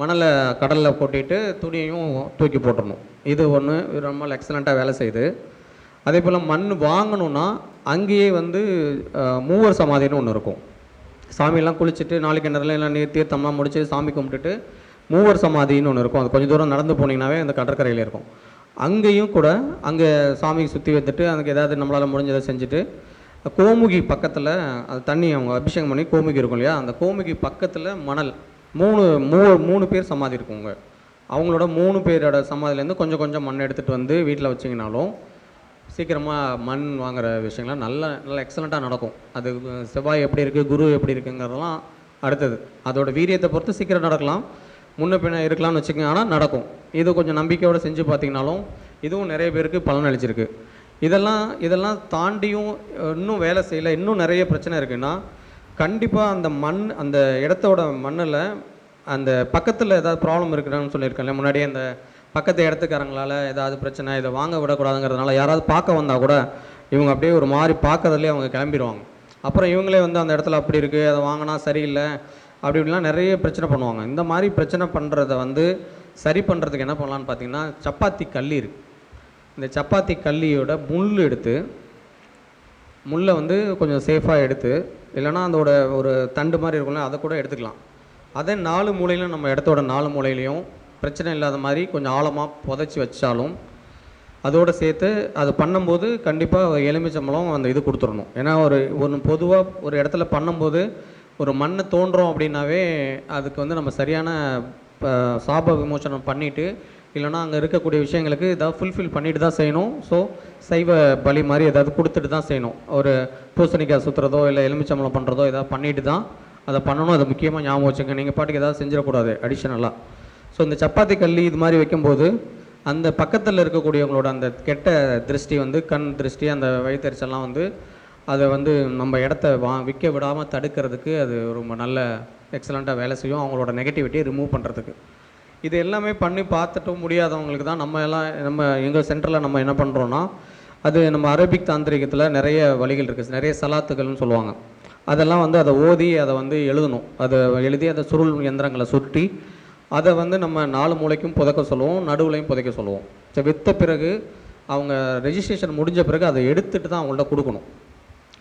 மணலை கடலில் கொட்டிட்டு துணியையும் தூக்கி போட்டுடணும் இது ஒன்று ரொம்ப எக்ஸலண்ட்டாக வேலை செய்யுது. அதே போல் மண் வாங்கணும்னா அங்கேயே வந்து மூவர் சமாதின்னு ஒன்று இருக்கும். சாமியெல்லாம் குளிச்சுட்டு நாளைக்கு கிணறுல எல்லாம் நீர் தீர்த்தம்லாம் முடிச்சு சாமி கும்பிட்டுட்டு மூவர் சமாதின்னு ஒன்று இருக்கும். அது கொஞ்சம் தூரம் நடந்து போனீங்கன்னாவே அந்த கடற்கரையில் இருக்கும். அங்கேயும் கூட அங்கே சாமியை சுற்றி வைத்துட்டு அதுக்கு ஏதாவது நம்மளால் முடிஞ்சதை செஞ்சுட்டு கோமுகி பக்கத்தில் அது தண்ணி அவங்க அபிஷேகம் பண்ணி கோமுகி இருக்கும் இல்லையா? அந்த கோமுகி பக்கத்தில் மணல் மூணு மூ மூணு பேர் சமாதி இருக்குங்க அவங்களோட மூணு பேரோட சமாதிலேருந்து கொஞ்சம் கொஞ்சம் மண் எடுத்துகிட்டு வந்து வீட்டில் வச்சிங்கனாலும் சீக்கிரமாக மண் வாங்குகிற விஷயங்கள்லாம் நல்ல நல்ல எக்ஸலண்ட்டாக நடக்கும். அது செவ்வாய் எப்படி இருக்குது குரு எப்படி இருக்குங்கிறதெல்லாம் அடுத்தது. அதோட வீரியத்தை பொறுத்து சீக்கிரம் நடக்கலாம். முன்ன பின்ன இருக்கலாம்னு வச்சுக்கோங்க ஆனால் நடக்கும். இது கொஞ்சம் நம்பிக்கையோடு செஞ்சு பார்த்தீங்கனாலும் இதுவும் நிறைய பேருக்கு பலன் அளிச்சிருக்கு. இதெல்லாம் இதெல்லாம் தாண்டியும் இன்னும் வேலை செய்யலை. இன்னும் நிறைய பிரச்சனை இருக்குன்னா கண்டிப்பாக அந்த மண் அந்த இடத்தோட மண்ணில் அந்த பக்கத்தில் ஏதாவது ப்ராப்ளம் இருக்குன்னு சொல்லியிருக்கேன்ல முன்னாடியே அந்த பக்கத்து இடத்துக்காரங்களால் ஏதாவது பிரச்சனை இதை வாங்க விடக்கூடாதுங்கிறதுனால யாராவது பார்க்க வந்தால் கூட இவங்க அப்படியே ஒரு மாதிரி பார்க்கறதுலேயே அவங்க கிளம்பிடுவாங்க. அப்புறம் இவங்களே வந்து அந்த இடத்துல அப்படி இருக்குது அதை வாங்கினா சரியில்லை அப்படி இப்படிலாம் நிறைய பிரச்சனை பண்ணுவாங்க. இந்த மாதிரி பிரச்சனை பண்ணுறத வந்து சரி பண்ணுறதுக்கு என்ன பண்ணலான்னு பார்த்தீங்கன்னா சப்பாத்தி கல்லி இருக்குது இந்த சப்பாத்தி கல்லியோட முள் எடுத்து முள்ளை வந்து கொஞ்சம் சேஃபாக எடுத்து இல்லைன்னா அதோட ஒரு தண்டு மாதிரி இருக்கும்ல அதை கூட எடுத்துக்கலாம். அதே நாலு மூலையிலும் நம்ம இடத்தோட நாலு மூலையிலையும் பிரச்சனை இல்லாத மாதிரி கொஞ்சம் ஆழமாக புதைச்சி வச்சாலும் அதோடு சேர்த்து அது பண்ணும்போது கண்டிப்பாக எலுமிச்சம்பழம் அந்த இது கொடுத்துடணும். ஏன்னா ஒரு ஒன்று பொதுவாக ஒரு இடத்துல பண்ணும்போது ஒரு மண்ணை தோன்றோம் அப்படின்னாவே அதுக்கு வந்து நம்ம சரியான ப- சாப விமோசனம் பண்ணிவிட்டு இல்லைன்னா அங்கே இருக்கக்கூடிய விஷயங்களுக்கு ஏதாவது ஃபுல்ஃபில் பண்ணிட்டு தான் செய்யணும். ஸோ சைவ பலி மாதிரி ஏதாவது கொடுத்துட்டு தான் செய்யணும். ஒரு பூசணிக்காய் சுற்றுறதோ இல்லை எலுமிச்சம்பளம் பண்ணுறதோ ஏதாவது பண்ணிட்டு தான் அதை பண்ணணும். அதை முக்கியமாக ஞாபகம் வச்சுங்க நீங்கள் பாட்டுக்கு ஏதாவது செஞ்சிடக்கூடாது அடிஷ்னலாக ஸோ இந்த சப்பாத்தி கல்லி இது மாதிரி வைக்கும்போது அந்த பக்கத்தில் இருக்கக்கூடியவங்களோட அந்த கெட்ட திருஷ்டி வந்து கண் திருஷ்டி அந்த வயிற்றுச்செல்லாம் வந்து அதை வந்து நம்ம இடத்த வா விற்க விடாமல் தடுக்கிறதுக்கு அது ரொம்ப நல்ல எக்ஸலண்ட்டாக வேலை செய்யும். அவங்களோட நெகட்டிவிட்டியை ரிமூவ் பண்ணுறதுக்கு இது எல்லாமே பண்ணி பார்த்துட்டும் முடியாதவங்களுக்கு தான் நம்ம எல்லாம் நம்ம எங்கள் சென்டரில் நம்ம என்ன பண்ணுறோன்னா அது நம்ம அரபிக் தாந்திரிகத்தில் நிறைய வழிகள் இருக்குது நிறைய சலாத்துகள்னு சொல்லுவாங்க. அதெல்லாம் வந்து அதை ஓதி அதை வந்து எழுதணும். அதை எழுதி அதை சுருள் எந்திரங்களை சுற்றி அதை வந்து நம்ம நாலு மூளைக்கும் புதைக்க சொல்லுவோம் நடுவுலையும் புதைக்க சொல்லுவோம். ஸோ விற்ற பிறகு அவங்க ரெஜிஸ்ட்ரேஷன் முடிஞ்ச பிறகு அதை எடுத்துட்டு தான் அவங்கள்ட்ட கொடுக்கணும்.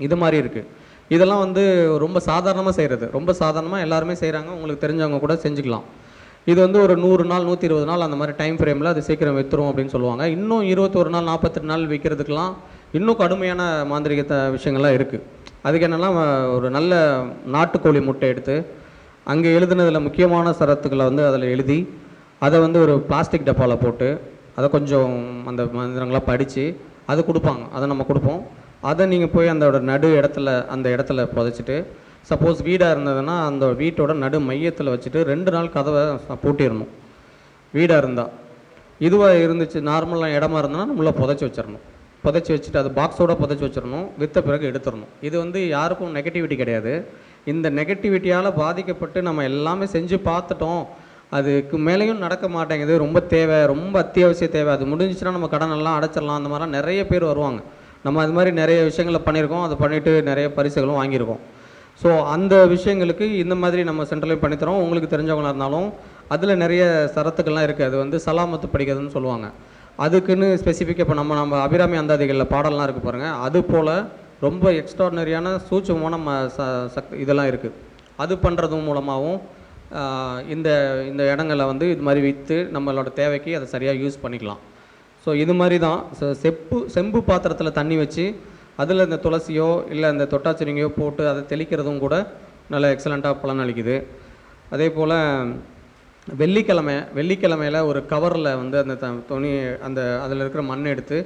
இது மாதிரி இருக்குது இதெல்லாம் வந்து ரொம்ப சாதாரணமாக செய்கிறது ரொம்ப சாதாரணமாக எல்லாருமே செய்கிறாங்க உங்களுக்கு தெரிஞ்சவங்க கூட செஞ்சுக்கலாம். இது வந்து ஒரு நூறு நாள் நூற்றி இருபது நாள் அந்த மாதிரி டைம் ஃப்ரேமில் அது சீக்கிரம் விற்றுரும் அப்படின்னு சொல்லுவாங்க. இன்னும் இருபத்தொரு நாள் நாற்பத்தெட்டு நாள் விற்கிறதுக்கெலாம் இன்னும் கடுமையான மாந்திரிக விஷயங்கள்லாம் இருக்குது அதுக்கு என்னென்னா ஒரு நல்ல நாட்டுக்கோழி முட்டை எடுத்து அங்கே எழுதுனதில் முக்கியமான சரத்துக்களை வந்து அதில் எழுதி அதை வந்து ஒரு பிளாஸ்டிக் டப்பாவில் போட்டு அதை கொஞ்சம் அந்த மந்திரங்களாக படித்து அது கொடுப்பாங்க. அதை நம்ம கொடுப்போம். அதை நீங்கள் போய் அந்த நடு இடத்துல அந்த இடத்துல புதைச்சிட்டு சப்போஸ் வீடாக இருந்ததுன்னா அந்த வீட்டோட நடு மையத்தில் வச்சுட்டு ரெண்டு நாள் கதவை பூட்டிடணும். வீடாக இருந்தால் இதுவாக இருந்துச்சு நார்மலாக இடமா இருந்ததுன்னா நம்மள புதைச்சி வச்சிடணும். புதைச்சி வச்சுட்டு அது பாக்ஸோட புதைச்சி வச்சிடணும். விற்ற பிறகு எடுத்துடணும். இது வந்து யாருக்கும் நெகட்டிவிட்டி கிடையாது. இந்த நெகட்டிவிட்டியால் பாதிக்கப்பட்டு நம்ம எல்லாமே செஞ்சு பார்த்துட்டோம் அதுக்கு மேலேயும் நடக்க மாட்டேங்குது. ரொம்ப தேவை ரொம்ப அத்தியாவசிய தேவை. அது முடிஞ்சிச்சுன்னா நம்ம கடன் எல்லாம் அடைச்சிடலாம். அந்த மாதிரிலாம் நிறைய பேர் வருவாங்க. நம்ம அது மாதிரி நிறைய விஷயங்களை பண்ணியிருக்கோம். அதை பண்ணிவிட்டு நிறைய பரிசுகளும் வாங்கியிருக்கோம். ஸோ அந்த விஷயங்களுக்கு இந்த மாதிரி நம்ம சென்ட்ரலையும் பண்ணித்தரோம். உங்களுக்கு தெரிஞ்சவங்களாக இருந்தாலும் அதில் நிறைய சரத்துக்கள்லாம் இருக்குது அது வந்து சலாமத்து படிக்கிறதுன்னு சொல்லுவாங்க. அதுக்குன்னு ஸ்பெசிஃபிக்காக இப்போ நம்ம நம்ம அபிராமி அந்தாதிகளில் பாடல்லாம் இருக்குது பாருங்கள் அது போல் ரொம்ப எக்ஸ்ட்ராடனரியான சூட்சமான ம ச சக்தி இதெல்லாம் இருக்குது அது பண்ணுறது மூலமாகவும் இந்த இந்த இடங்களை வந்து இது மாதிரி விற்று நம்மளோட தேவைக்கு அதை சரியாக யூஸ் பண்ணிக்கலாம். ஸோ இது மாதிரி தான். ஸோ செப்பு செம்பு பாத்திரத்தில் தண்ணி வச்சு அதில் இந்த துளசியோ இல்லை இந்த தொட்டாச்சிரிங்கையோ போட்டு அதை தெளிக்கிறதும் கூட நல்ல எக்ஸலண்ட்டாக பலன் அளிக்குது. அதே போல் வெள்ளிக்கிழமை வெள்ளிக்கிழமையில் ஒரு கவரில் வந்து அந்த த- துணி அந்த அதில் இருக்கிற மண் எடுத்து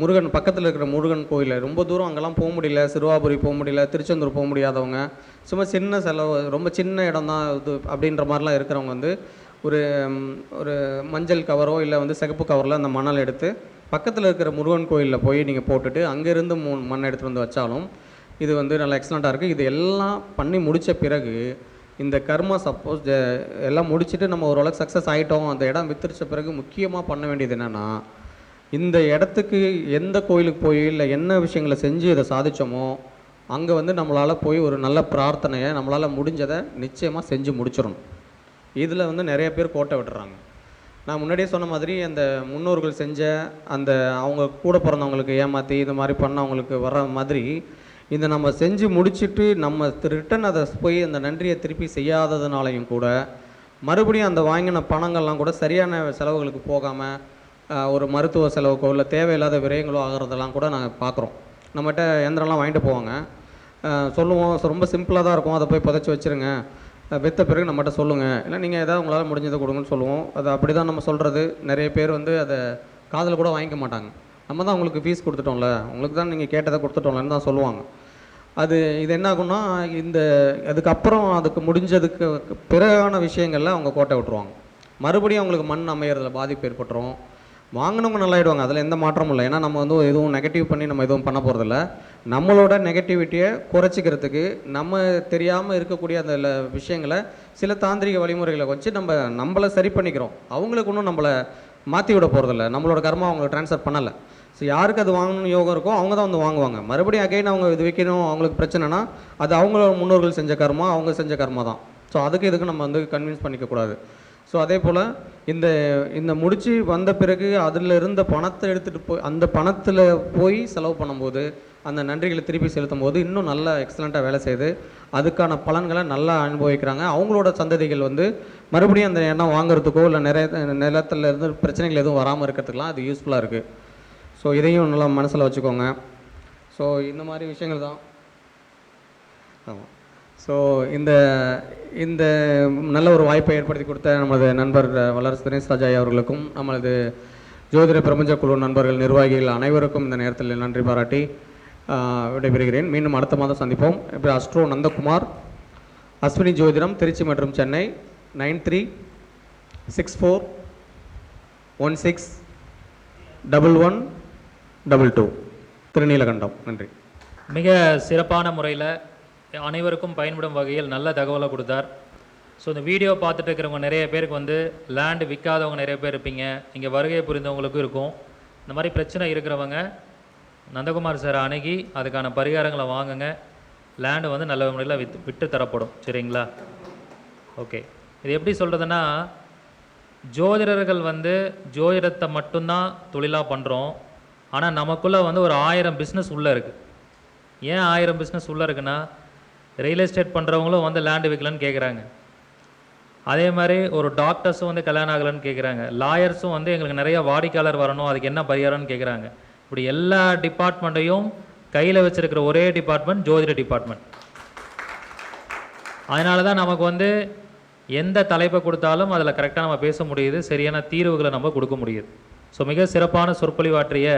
முருகன் பக்கத்தில் இருக்கிற முருகன் கோயில் ரொம்ப தூரம் அங்கெல்லாம் போக முடியல. சிறுவாபுரி போக முடியல. திருச்செந்தூர் போக முடியாதவங்க. சும்மா சின்ன செலவு ரொம்ப சின்ன இடம் தான் இது அப்படின்ற மாதிரிலாம் இருக்கிறவங்க வந்து ஒரு ஒரு மஞ்சள் கவரோ இல்லை வந்து சிகப்பு கவரில் அந்த மணல் எடுத்து பக்கத்தில் இருக்கிற முருகன் கோயிலில் போய் நீங்கள் போட்டுட்டு அங்கேருந்து மூ மண் எடுத்துகிட்டு வந்து வச்சாலும் இது வந்து நல்லா எக்ஸலண்ட்டாக இருக்குது இது எல்லாம் பண்ணி முடித்த பிறகு இந்த கர்மா சப்போஸ் எல்லாம் முடிச்சுட்டு நம்ம ஓரளவுக்கு சக்ஸஸ் ஆகிட்டோம் அந்த இடம் வித்துருச்ச பிறகு முக்கியமாக பண்ண வேண்டியது என்னென்னா இந்த இடத்துக்கு எந்த கோயிலுக்கு போய் இல்லை என்ன விஷயங்களை செஞ்சு இதை சாதித்தோமோ அங்கே வந்து நம்மளால் போய் ஒரு நல்ல பிரார்த்தனையை நம்மளால் முடிஞ்சதை நிச்சயமாக செஞ்சு முடிச்சிடணும். இதில் வந்து நிறைய பேர் கோட்டை விட்டுறாங்க. நான் முன்னாடியே சொன்ன மாதிரி அந்த முன்னோர்கள் செஞ்ச அந்த அவங்க கூட பிறந்தவங்களுக்கு ஏமாற்றி இது மாதிரி பண்ணவங்களுக்கு வர மாதிரி இந்த நம்ம செஞ்சு முடிச்சுட்டு நம்ம ரிட்டன் அதை போய் அந்த நன்றியை திருப்பி செய்யாததுனாலையும் கூட மறுபடியும் அந்த வாங்கின பணங்கள்லாம் கூட சரியான செலவுகளுக்கு போகாமல் ஒரு மருத்துவ செலவுக்கோ இல்லை தேவையில்லாத விரயங்களோ ஆகிறதெல்லாம் கூட நாங்கள் பார்க்குறோம் நம்மகிட்ட எந்திரம்லாம் வாங்கிட்டு போவாங்க. சொல்லுவோம். ரொம்ப சிம்பிளாக தான் இருக்கும். அதை போய் புதைச்சி வச்சுருங்க. அஹ் வித்த பிறகு நம்மகிட்ட சொல்லுங்கள் இல்லை நீங்கள் எதாவது உங்களால் முடிஞ்சதை கொடுங்கன்னு சொல்லுவோம். அது அப்படி தான் நம்ம சொல்கிறது நிறைய பேர் வந்து அதை காதில் கூட வாங்கிக்க மாட்டாங்க. நம்ம தான் உங்களுக்கு ஃபீஸ் கொடுத்துட்டோம்ல. உங்களுக்கு தான் நீங்கள் கேட்டதை கொடுத்துட்டோம்லன்னு தான் சொல்லுவாங்க. அது இது என்ன ஆகும்னா இந்த அதுக்கப்புறம் அதுக்கு முடிஞ்சதுக்கு பிறகான விஷயங்களில் அவங்க கோட்டை விட்டுருவாங்க. மறுபடியும் அவங்களுக்கு மண் அமையறதுல பாதிப்பு ஏற்பட்டுரும். வாங்கினவங்க நல்லாயிடுவாங்க. அதில் எந்த மாற்றமும் இல்லை. ஏன்னா நம்ம வந்து எதுவும் நெகட்டிவ் பண்ணி நம்ம எதுவும் பண்ண போகிறதில்ல நம்மளோட நெகட்டிவிட்டியை குறைச்சிக்கிறதுக்கு நம்ம தெரியாமல் இருக்கக்கூடிய அந்த விஷயங்களை சில தாந்திரிக வழிமுறைகளை வச்சு நம்ம நம்மளை சரி பண்ணிக்கிறோம். அவங்களுக்கு ஒன்றும் நம்மளை மாற்றி விட போகிறதில்ல நம்மளோட கர்மா அவங்களுக்கு ட்ரான்ஸ்ஃபர் பண்ணலை. ஸோ யாருக்கு அது வாங்கணும் யோகம் இருக்கோ அவங்க தான் வந்து வாங்குவாங்க. மறுபடியும் அகைன் அவங்க இது வைக்கணும் அவங்களுக்கு பிரச்சனைனா அது அவங்களோட முன்னோர்கள் செஞ்ச கர்மா அவங்க செஞ்ச கர்மா தான். ஸோ அதுக்கு இதுக்கு நம்ம வந்து கன்வின்ஸ் பண்ணிக்கக்கூடாது ஸோ அதே போல் இந்த இந்த முடிச்சு வந்த பிறகு அதில் இருந்த பணத்தை எடுத்துகிட்டு போய் அந்த பணத்தில் போய் செலவு பண்ணும்போது அந்த நன்றிகளை திருப்பி செலுத்தும் போது இன்னும் நல்லா எக்ஸலண்ட்டாக வேலை செய்து அதுக்கான பலன்களை நல்லா அனுபவிக்கிறாங்க. அவங்களோட சந்ததிகள் வந்து மறுபடியும் அந்த எண்ணம் வாங்குறதுக்கோ இல்லை நிறைய நிலத்துல இருந்து பிரச்சனைகள் எதுவும் வராமல் இருக்கிறதுக்கெலாம் அது யூஸ்ஃபுல்லாக இருக்குது ஸோ இதையும் நல்லா மனசில் வச்சுக்கோங்க. ஸோ இந்த மாதிரி விஷயங்கள் தான். ஆமாம் ஸோ இந்த இந்த நல்ல ஒரு வாய்ப்பை ஏற்படுத்தி கொடுத்த நமது நண்பர் அஹ், வல்லரசு தினேஷ் ராஜாய் அவர்களுக்கும் நமது ஜோதிட பிரபஞ்ச குழு நண்பர்கள் நிர்வாகிகள் அனைவருக்கும் இந்த நேரத்தில் நன்றி பாராட்டி விடைபெறுகிறேன். மீண்டும் அடுத்த மாதம் சந்திப்போம். இப்போ அஸ்ட்ரோ நந்தகுமார் அஸ்வினி ஜோதிடம் திருச்சி மற்றும் Chennai nine three six four one six double one double two. Thiruneelakandam. நன்றி. மிக சிறப்பான முறையில் அனைவருக்கும் பயன்படும் வகையில் நல்ல தகவலை கொடுத்தார். ஸோ இந்த வீடியோ பார்த்துட்டு இருக்கிறவங்க நிறைய பேருக்கு வந்து லேண்டு விற்காதவங்க நிறைய பேர் இருப்பீங்க. இங்கே வருகை புரிந்தவங்களுக்கும் இருக்கும். இந்த மாதிரி பிரச்சனை இருக்கிறவங்க நந்தகுமார் சார் அணுகி அதுக்கான பரிகாரங்களை வாங்குங்க. லேண்டு வந்து நல்ல முறையில் வித் விட்டு தரப்படும். சரிங்களா? ஓகே இது எப்படி சொல்கிறதுன்னா ஜோதிடர்கள் வந்து ஜோதிடத்தை மட்டும்தான் தொழிலாக பண்ணுறோம் ஆனால் நமக்குள்ளே வந்து ஒரு ஆயிரம் பிஸ்னஸ் உள்ளே இருக்குது ஏன் ஆயிரம் பிஸ்னஸ் உள்ளே இருக்குன்னா ரியல் எஸ்டேட் பண்ணுறவங்களும் வந்து லேண்டு விற்கலன்னு கேட்குறாங்க அதே மாதிரி ஒரு டாக்டர்ஸும் வந்து கல்யாணம் ஆகலைன்னு கேட்குறாங்க லாயர்ஸும் வந்து எங்களுக்கு நிறைய வாடிக்கையாளர் வரணும் அதுக்கு என்ன பரிகாரம்னு கேட்குறாங்க இப்படி எல்லா டிபார்ட்மெண்ட்டையும் கையில் வச்சுருக்கிற ஒரே டிபார்ட்மெண்ட் ஜோதிட டிபார்ட்மெண்ட் அதனால தான் நமக்கு வந்து எந்த தலைப்பை கொடுத்தாலும் அதில் கரெக்டாக நம்ம பேச முடியுது சரியான தீர்வுகளை நம்ம கொடுக்க முடியுது. ஸோ மிக சிறப்பான சொற்பொழிவாற்றிய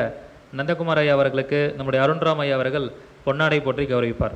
நந்தகுமார் ஐயா அவர்களுக்கு நம்முடைய அருண்ராம் ஐயா அவர்கள் பொன்னாடை போற்றி கௌரவிப்பார்.